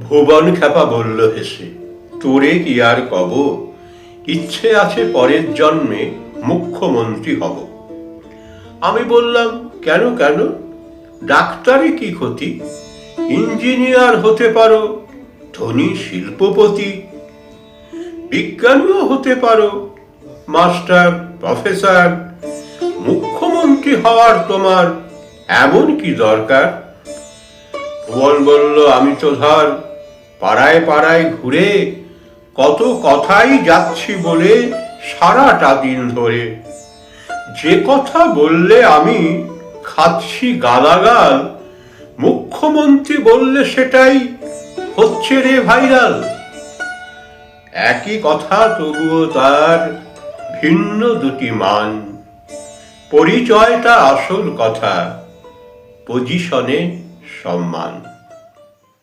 ভুবন খ্যাপা বলল হেসে, তোরে কি আর কব? ইচ্ছে আছে পরের জন্মে মুখ্যমন্ত্রী হব। আমি বললাম, কেন কেন? ডাক্তারে কি ক্ষতি? ইঞ্জিনিয়ার হতে পারো, ধনী শিল্পপতি, বিজ্ঞানীও হতে পারো, মাস্টার, প্রফেসর, মুখ্যমন্ত্রী হওয়ার তোমার এমন কি দরকার? ভুবন বলল, আমি তো ধর, পাড়ায় পাড়ায় ঘুরে কত কথাই যাচ্ছি বলে সারাটা দিন ধরে। যে কথা বললে আমি খাচ্ছি গালাগাল, মুখ্যমন্ত্রী বললে সেটাই হচ্ছে রে ভাইরাল। একই কথা তবুও তার ভিন্ন দুটি মান। পরিচয়টা আসল কথা পজিশনে সম্মান।